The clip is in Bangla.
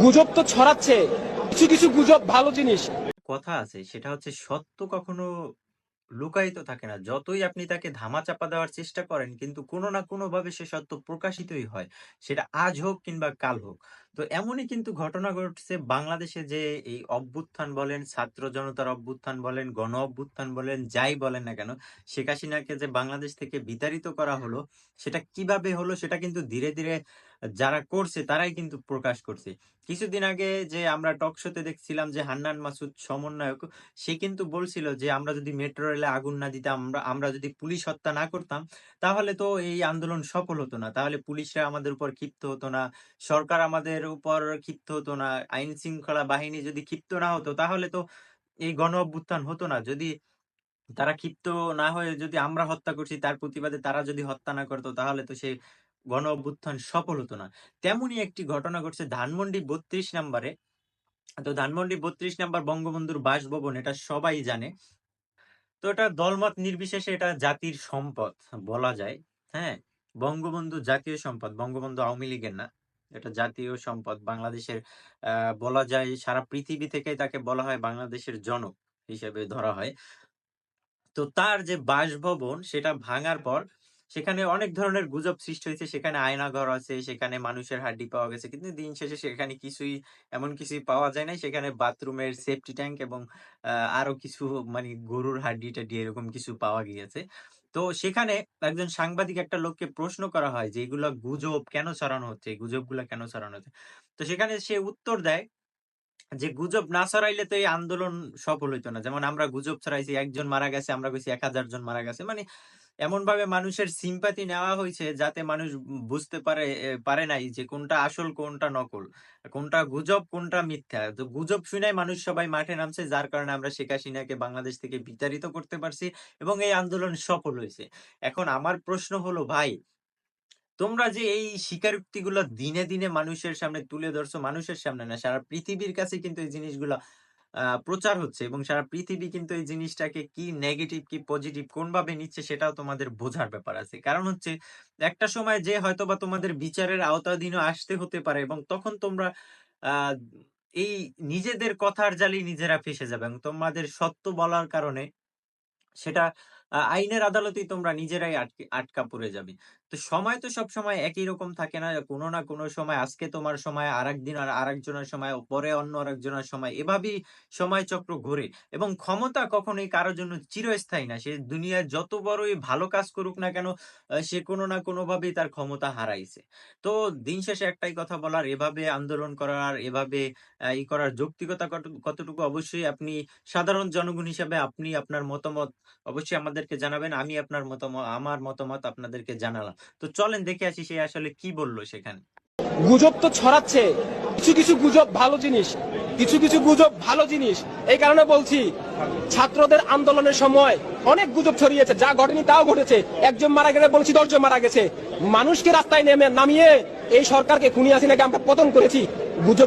গুজব তো ছড়াচ্ছে। কিছু কিছু গুজব ভালো জিনিস। কথা আছে, সেটা হচ্ছে সত্য কখনো লুকায়িত থাকে না। যতই আপনি তাকে ধামাচাপা দেওয়ার চেষ্টা করেন, কিন্তু কোনো না কোনো ভাবে সে সত্য প্রকাশিতই হয়। সেটা আজ হোক কিংবা কাল হোক। তো এমনই কিন্তু ঘটনা ঘটছে বাংলাদেশে যে এই অভ্যুত্থান বলেন, ছাত্র জনতার অভ্যুত্থান বলেন, গণ অভ্যুত্থান বলেন, যাই বলেন না কেন, শেখ হাসিনাকে যে বাংলাদেশ থেকে বিতাড়িত করা হলো, সেটা কীভাবে হলো, সেটা কিন্তু ধীরে ধীরে যারা করছে, তারাই কিন্তু প্রকাশ করছে। কিছুদিন আগে যে আমরা টক শোতে দেখছিলাম যে হান্নান মাসুদ সমন্বয়ক, সে কিন্তু বলছিল যে আমরা যদি মেট্রো রেলে আগুন না দিতাম, আমরা আমরা যদি পুলিশ হত্যা না করতাম, তাহলে তো এই আন্দোলন সফল হতো না। তাহলে পুলিশরা আমাদের উপর ক্ষিপ্ত হতো না, সরকার আমাদের উপর ক্ষিপ্ত হতো না, আইন শৃঙ্খলা বাহিনী যদি ক্ষিপ্ত না হতো, তাহলে তো এই গণ অভ্যুত্থান হতো না। যদি তারা ক্ষিপ্ত না হয়ে যদি আমরা হত্যা করছি, তার প্রতিবাদে তারা যদি হত্যা না করতো, তাহলে তো সেই গণ অভ্যুত্থান সফল হতো না। তেমনই একটি ঘটনা ঘটছে ধানমন্ডি বত্রিশ নাম্বারে। তো ধানমন্ডি বত্রিশ নাম্বার বঙ্গবন্ধুর বাসভবন, এটা সবাই জানে। তো এটা দলমত নির্বিশেষে এটা জাতির সম্পদ বলা যায় হ্যাঁ? বঙ্গবন্ধু জাতীয় সম্পদ, বঙ্গবন্ধু আওয়ামী লীগের না। এটা জাতীয় সম্পদ, বাংলাদেশের বলা যায় সারা পৃথিবী থেকে তাকে বলা হয় বাংলাদেশের জনক হিসেবে ধরা হয়। তো তার যে বাসভবন, সেটা ভাঙার পর সেখানে অনেক ধরনের গুজব সৃষ্টি হয়েছে। সেখানে আয়নাঘর আছে, সেখানে মানুষের হাড্ডি পাওয়া গেছে। কিন্তু দিন শেষে সেখানে কিছুই, এমন কিছুই পাওয়া যায় নাই। সেখানে বাথরুমের সেফটি ট্যাঙ্ক এবং আরও কিছু মানে গরুর হাড্ডি টাড্ডি এরকম কিছু পাওয়া গিয়েছে। তো সেখানে একজন সাংবাদিক একটা লোককে প্রশ্ন করা হয় যে, এগুলা গুজব কেন ছড়ানো হচ্ছে? এই গুজবগুলা কেন ছড়ানো হচ্ছে? তো সেখানে সে উত্তর দেয় যে গুজব না ছড়াইলে তো এই আন্দোলন সফল হইতো না। যেমন আমরা গুজব ছড়াইছি, একজন মারা গেছে, আমরা কইছি এক হাজার জন মারা গেছে। মানে এমন ভাবে মানুষের সিম্পাতি নেওয়া হয়েছে যাতে মানুষ বুঝতে পারে পারে নাই যে কোনটা আসল, কোনটা নকল, কোনটা গুজব, কোনটা মিথ্যা। তো গুজব শুনেই মানুষ সবাই মাঠে নামছে, যার কারণে আমরা শেখ হাসিনাকে বাংলাদেশ থেকে বিতাড়িত করতে পারছি এবং এই আন্দোলন সফল হয়েছে এখন আমার প্রশ্ন হলো, ভাই তোমরা যে এই স্বীকারোক্তিগুলো দিনে দিনে মানুষের সামনে তুলে ধরছো, মানুষের সামনে না, সারা পৃথিবীর কাছে কিন্তু এই জিনিসগুলো প্রচার হচ্ছে এবং সারা পৃথিবী কিন্তু এই জিনিসটাকে কি নেগেটিভ কি পজিটিভ কোন ভাবে নিচ্ছে সেটাও তোমাদের বোঝার ব্যাপার আছে। কারণ হচ্ছে, একটা সময় যে হয়তোবা তোমাদের বিচারের আওতাধীন আসতে হতে পারে এবং তখন তোমরা এই নিজেদের কথার জালি নিজেরা ফেসে যাবে এবং তোমাদের সত্য বলার কারণে সেটা আইনের আদালতেই তোমরা নিজেরাই আটকে আটকা পড়ে যাবে। তো সময় তো সবসময় একই রকম থাকে না। কোনো না কোনো সময় আজকে তোমার সময়, আরেকদিন আর আরেকজনের সময়, পরে অন্য আরেকজনের সময়। এভাবেই সময় চক্র ঘোরে এবং ক্ষমতা কখনোই কারও জন্য চিরস্থায়ী না। সে দুনিয়ায় যত বড়ই ভালো কাজ করুক না কেন, সে কোনো না কোনোভাবেই তার ক্ষমতা হারাইছে। তো দিন শেষে একটাই কথা বলার, এভাবে আন্দোলন করার, এভাবে ই করার যৌক্তিকতা কত কতটুকু অবশ্যই আপনি সাধারণ জনগণ হিসাবে আপনি আপনার মতামত অবশ্যই আমাদেরকে জানাবেন। আমি আপনার মতাম আমার মতামত আপনাদেরকে জানালাম। তো চলেন দেখে আসি সে আসলে কি বলল সেখানে। গুজব তো ছড়াচ্ছে, কিছু কিছু গুজব ভালো জিনিস, কিছু কিছু গুজব ভালো জিনিস এই কারণে বলছি, ছাত্রদের আন্দোলনের সময় অনেক গুজব ছড়িয়েছে, যা ঘটেনি তাও ঘটেছে একজন মারা গেলে বলছি, দশজন মারা গেছে মানুষকে রাস্তায় নেমে নামিয়ে এই সরকারকে খুনি আসিনাকে আমরা পতন করেছি গুজব